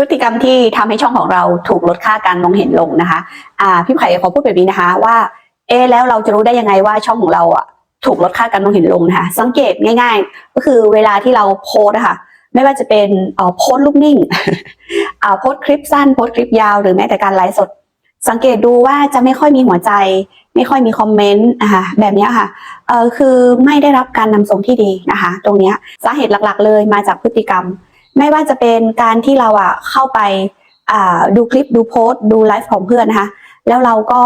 พฤติกรรมที่ทำให้ช่องของเราถูกลดค่าการมองเห็นลงนะคะอ่าพี่ไข่ขอพูดแบบนี้นะคะ ว่า เอะแล้วเราจะรู้ได้ยังไงว่าช่องของเราอะถูกลดค่าการมองเห็นลงนะคะ สังเกตง่าย ๆ ก็คือเวลาที่เราโพสนะคะไม่ว่าจะเป็นเอ่อโพสลูกนิ่งอ่าโพสคลิปสั้นโพสคลิปยาวหรือแม้แต่การไลฟ์สด สังเกตดูว่าจะไม่ค่อยมีหัวใจ ไม่ค่อยมีคอมเมนต์นะคะแบบนี้ค่ะเออคือไม่ได้รับการนำส่งที่ดีนะคะ ตรงนี้สาเหตุหลักๆ เลยมาจากพฤติกรรม ไม่ว่าจะเป็นการที่เราอะเข้าไปดูคลิปดูโพสต์ดูไลฟ์ของเพื่อนนะคะแล้วเราก็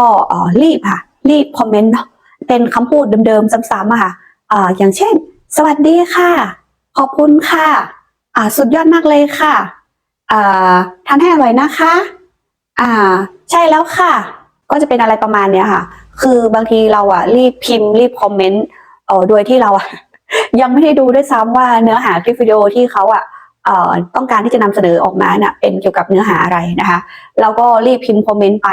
รีบค่ะ รีบคอมเมนต์เนาะเป็นคำพูดเดิมๆซ้ำๆอะค่ะอย่างเช่น สวัสดีค่ะ ขอบคุณค่ะอ่าสุดยอดมากเลยค่ะอ่าทานให้อร่อยนะคะ อ่า ใช่แล้วค่ะ ก็จะเป็นอะไรประมาณเนี้ยค่ะ คือบางทีเราอะรีบพิมพ์รีบคอมเมนต์โดยที่เราอะยังไม่ได้ดูด้วยซ้ำว่าเนื้อหาคลิปวิดีโอที่เขาอะ ต้องการที่จะนำเสนอออกมาเน่ะเป็นเกี่ยวกับเนื้อหาอะไรนะคะเราก็รีบพิมพ์คอมเมนต์ไป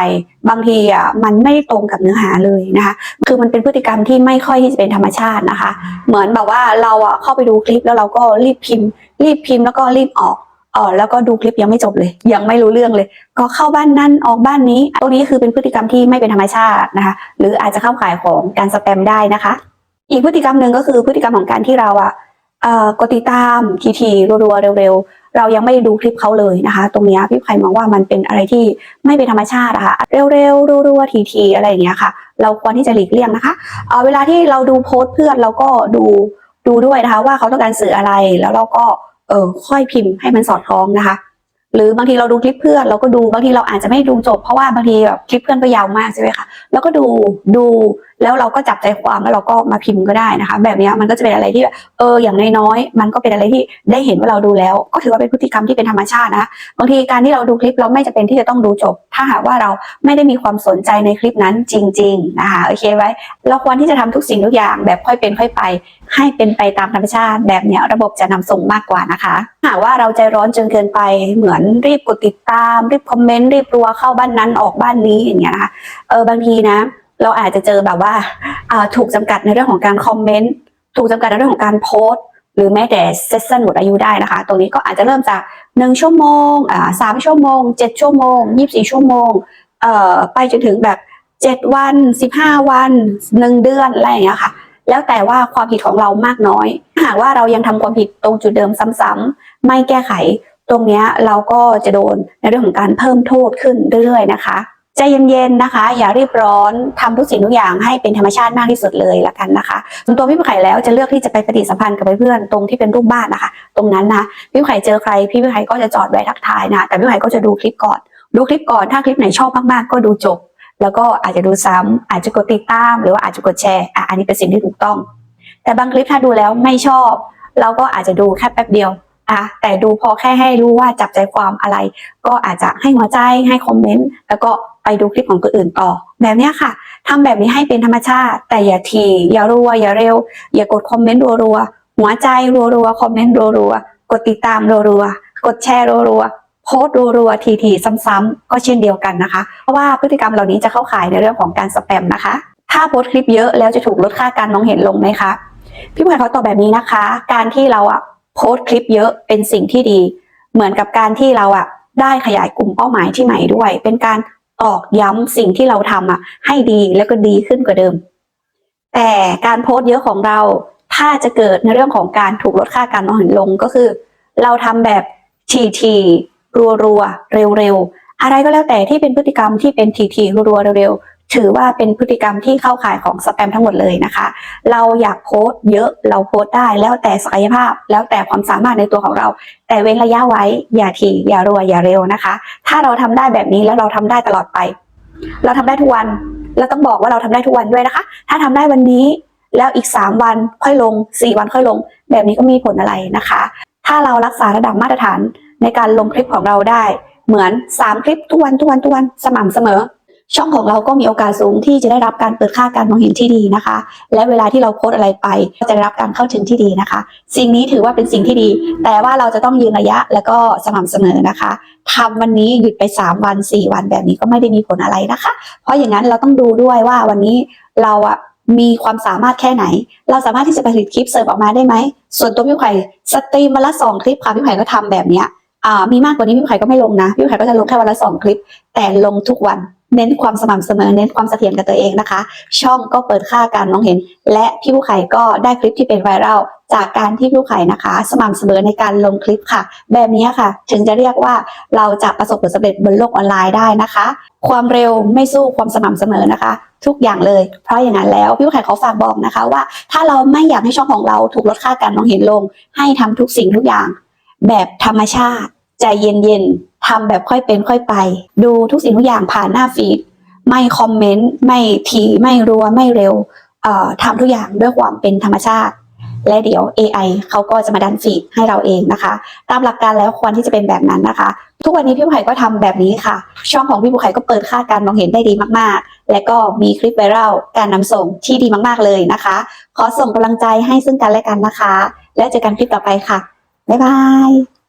บางทีอะมันไม่ตรงกับเนื้อหาเลยนะคะคือมันเป็นพฤติกรรมที่ไม่ค่อยที่จะเป็นธรรมชาตินะคะ เหมือนแบบว่าเราอะเข้าไปดูคลิปแล้วเราก็รีบพิมพ์ รีบพิมพ์แล้วก็รีบออกเออแล้วก็ดูคลิปยังไม่จบเลย ยังไม่รู้เรื่องเลย ก็เข้าบ้านนั่นออกบ้านนี้ตรงนี้คือเป็นพฤติกรรมที่ไม่เป็นธรรมชาตินะคะหรืออาจจะเข้าข่ายของการสแปมได้นะคะ อีกพฤติกรรมหนึ่งก็คือพฤติกรรมของการที่เราอะเอ่อ กดติดตามทีทีรัวๆเร็วๆ เรายังไม่ดูคลิปเขาเลยนะคะ ตรงนี้พี่ไผ่มองว่ามันเป็นอะไรที่ไม่เป็นธรรมชาติอะค่ะเร็วๆรัวๆทีๆอะไรอย่างเงี้ยค่ะ เราควรที่จะหลีกเลี่ยงนะคะเเวลาที่เราดูโพสต์เพื่อนเราก็ดูดูด้วยนะคะ ว่าเขาต้องการสื่ออะไรแล้วเราก็เออค่อยพิมพ์ให้มันสอดคล้องนะคะ หรือบางทีเราดูคลิปเพื่อนเราก็ดูบางทีเราอาจจะไม่ดูจบเพราะว่าบางทีแบบคลิปเพื่อนก็ยาวมากใช่ไหมคะแล้วก็ดูดู แล้วเราก็จับใจความแล้วเราก็มาพิมพ์ก็ได้นะคะ แบบนี้มันก็จะเป็นอะไรที่แบบเอออย่างน้อยๆมันก็เป็นอะไรที่ได้เห็นว่าเราดูแล้ว ก็ถือว่าเป็นพฤติกรรมที่เป็นธรรมชาตินะบางทีการที่เราดูคลิปเราไม่จะเป็นที่จะต้องดูจบ ถ้าหากว่าเราไม่ได้มีความสนใจในคลิปนั้นจริง ๆนะคะโอเคไว้ เราควรที่จะทำทุกสิ่งทุกอย่างแบบค่อยเป็นค่อยไป ให้เป็นไปตามธรรมชาติ แบบเนี้ยระบบจะนำส่งมากกว่านะคะหากว่าเราใจร้อนจนเกินไปเหมือนรีบกดติดตาม รีบคอมเมนต์รีบรัวเข้าบ้านนั้นออกบ้านนี้อย่างเงี้ยนะคะเออบางทีนะ เราอาจจะเจอแบบว่าาถูกจำกัดในเรื่องของการคอมเมนต์ถูกจำกัดในเรื่องของการโพสต์ หรือแม้แต่เซสชั่นหมดอายุได้นะคะ ตรงนี้ก็อาจจะเริ่มจากหนึ่งชั่วโมงสามชั่วโมงเจ็ดชั่วโมงยี่สิบสี่ชั่วโมงไปจนถึงแบบเจ็ดวันสิบห้าวันหนึ่งเดือนอะไรอย่างเงี้ยค่ะแล้วแต่ว่าความผิดของเรามากน้อย หากว่าเรายังทำความผิดตรงจุดเดิมซ้ำๆไม่แก้ไข ตรงนี้เราก็จะโดนในเรื่องของการเพิ่มโทษขึ้นเรื่อยๆนะคะ ใจเย็นๆนะคะ อย่ารีบร้อนทำทุกสิ่งทุกอย่างให้เป็นธรรมชาติมากที่สุดเลยละกันนะคะส่วนตัวพี่ไข่แล้วจะเลือกที่จะไปปฏิสัมพันธ์กับเพื่อนตรงที่เป็นรูปบ้านนะคะ ตรงนั้นนะพี่ไข่เจอใครพี่ไข่ก็จะจอดแวะทักทายนะแต่พี่ไข่ก็จะดูคลิปก่อน ดูคลิปก่อนถ้าคลิปไหนชอบมากๆก็ดูจบ แล้วก็อาจจะดูซ้ำอาจจะกดติดตาม หรือว่าอาจจะกดแชร์อะอันนี้เป็นสิ่งที่ถูกต้อง แต่บางคลิปถ้าดูแล้วไม่ชอบ เราก็อาจจะดูแค่แป๊บเดียว อะแต่ดูพอแค่ให้รู้ว่าจับใจความอะไร ก็อาจจะให้หัวใจให้คอมเมนต์แล้วก็ไปดูคลิปของคนอื่นต่อ แบบนี้ค่ะทำแบบนี้ให้เป็นธรรมชาติ แต่อย่าทีอย่ารัวอย่าเร็ว อย่ากดคอมเมนต์รัวๆหัวใจรัวๆคอมเมนต์รัวๆกดติดตามรัวๆกดแชร์รัวๆโพสต์รัวๆทีๆซ้ำๆก็เช่นเดียวกันนะคะ เพราะว่าพฤติกรรมเหล่านี้จะเข้าข่ายในเรื่องของการสแปมนะคะ ถ้าโพสต์คลิปเยอะแล้วจะถูกลดค่าการมองเห็นลงไหมคะพี่ผู้ใหญ่เขาตอบแบบนี้นะคะ การที่เราอะ โพสต์คลิปเยอะเป็นสิ่งที่ดี เหมือนกับการที่เราอะได้ขยายกลุ่มเป้าหมายที่ใหม่ด้วย เป็นการตอกย้ำสิ่งที่เราทำอะให้ดีแล้วก็ดีขึ้นกว่าเดิม แต่การโพสต์เยอะของเรา ถ้าจะเกิดในเรื่องของการถูกลดค่าการมอนลงก็คือ เราทำแบบทีทีรัวรัวเร็วๆ อะไรก็แล้วแต่ที่เป็นพฤติกรรมที่เป็นทีทีรัวๆเร็วๆ ถือว่าเป็นพฤติกรรมที่เข้าข่ายของสแปมทั้งหมดเลยนะคะ เราอยากโพสต์เยอะเราโพสต์ได้แล้วแต่ศักยภาพ แล้วแต่ความสามารถในตัวของเรา แต่เว้นระยะไว้อย่าทีอย่ารัวอย่าเร็วนะคะ ถ้าเราทำได้แบบนี้แล้วเราทำได้ตลอดไป เราทำได้ทุกวันเราต้องบอกว่าเราทำได้ทุกวันด้วยนะคะ ถ้าทำได้วันนี้แล้วอีก 3 วันค่อยลง 4 วันค่อยลง แบบนี้ก็มีผลอะไรนะคะ ถ้าเรารักษาระดับมาตรฐานในการลงคลิปของเราได้ เหมือน 3 คลิปทุกวันทุกวันทุกวันสม่ำเสมอ ช่องของเราก็มีโอกาสสูงที่จะได้รับการเปิดค่าการมองเห็นที่ดีนะคะ และเวลาที่เราโพสอะไรไป ก็จะได้รับการเข้าถึงที่ดีนะคะ สิ่งนี้ถือว่าเป็นสิ่งที่ดี แต่ว่าเราจะต้องยืนระยะแล้วก็สม่ำเสมอนะคะทำวันนี้หยุดไป 3 วัน 4 วันแบบนี้ก็ไม่ได้มีผลอะไรนะคะ เพราะอย่างนั้นเราต้องดูด้วยว่าวันนี้เราอะมีความสามารถแค่ไหน เราสามารถที่จะผลิตคลิปเสิร์ฟออกมาได้ไหม ส่วนตัวพี่ไข่สตรีมมาละสองคลิปค่ะพี่ไข่ก็ทำแบบเนี้ยอ่ามีมากกว่านี้พี่ไข่ก็ไม่ลงนะ พี่ไข่ก็จะลงแค่วันละสองคลิป แต่ลงทุกวัน เน้นความสม่ำเสมอ เน้นความเสถียรกับตัวเองนะคะ ช่องก็เปิดค่าการมองเห็น และพี่ผู้ไข่ก็ได้คลิปที่เป็นไวรัลจากการที่ผู้ไข่นะคะ สม่ำเสมอในการลงคลิปค่ะ แบบนี้ค่ะ ถึงจะเรียกว่าเราจะประสบผลสำเร็จบนโลกออนไลน์ได้นะคะ ความเร็วไม่สู้ความสม่ำเสมอนะคะ ทุกอย่างเลย เพราะอย่างนั้นแล้วพี่ผู้ไข่ขอฝากบอกนะคะว่า ถ้าเราไม่อยากให้ช่องของเราถูกลดค่าการมองเห็นลง ให้ทำทุกสิ่งทุกอย่าง แบบธรรมชาติ ใจเย็นๆ ทำแบบค่อยเป็นค่อยไป ดูทุกสิ่งทุกอย่างผ่านหน้าฟีดไม่คอมเมนต์ไม่ทีไม่รัวไม่เร็วเอ่อทำทุกอย่างด้วยความเป็นธรรมชาติ และเดี๋ยว AI เขาก็จะมาดันฟีดให้เราเองนะคะ ตามหลักการแล้วควรที่จะเป็นแบบนั้นนะคะ ทุกวันนี้พี่ผู้ไข่ก็ทำแบบนี้ค่ะ ช่องของพี่ผู้ไข่ก็เปิดค่าการมองเห็นได้ดีมากๆ และก็มีคลิปไวรัลการนำส่งที่ดีมากๆเลยนะคะ ขอส่งกำลังใจให้ซึ่งกันและกันนะคะ แล้วเจอกันคลิปต่อไปค่ะบ๊ายบาย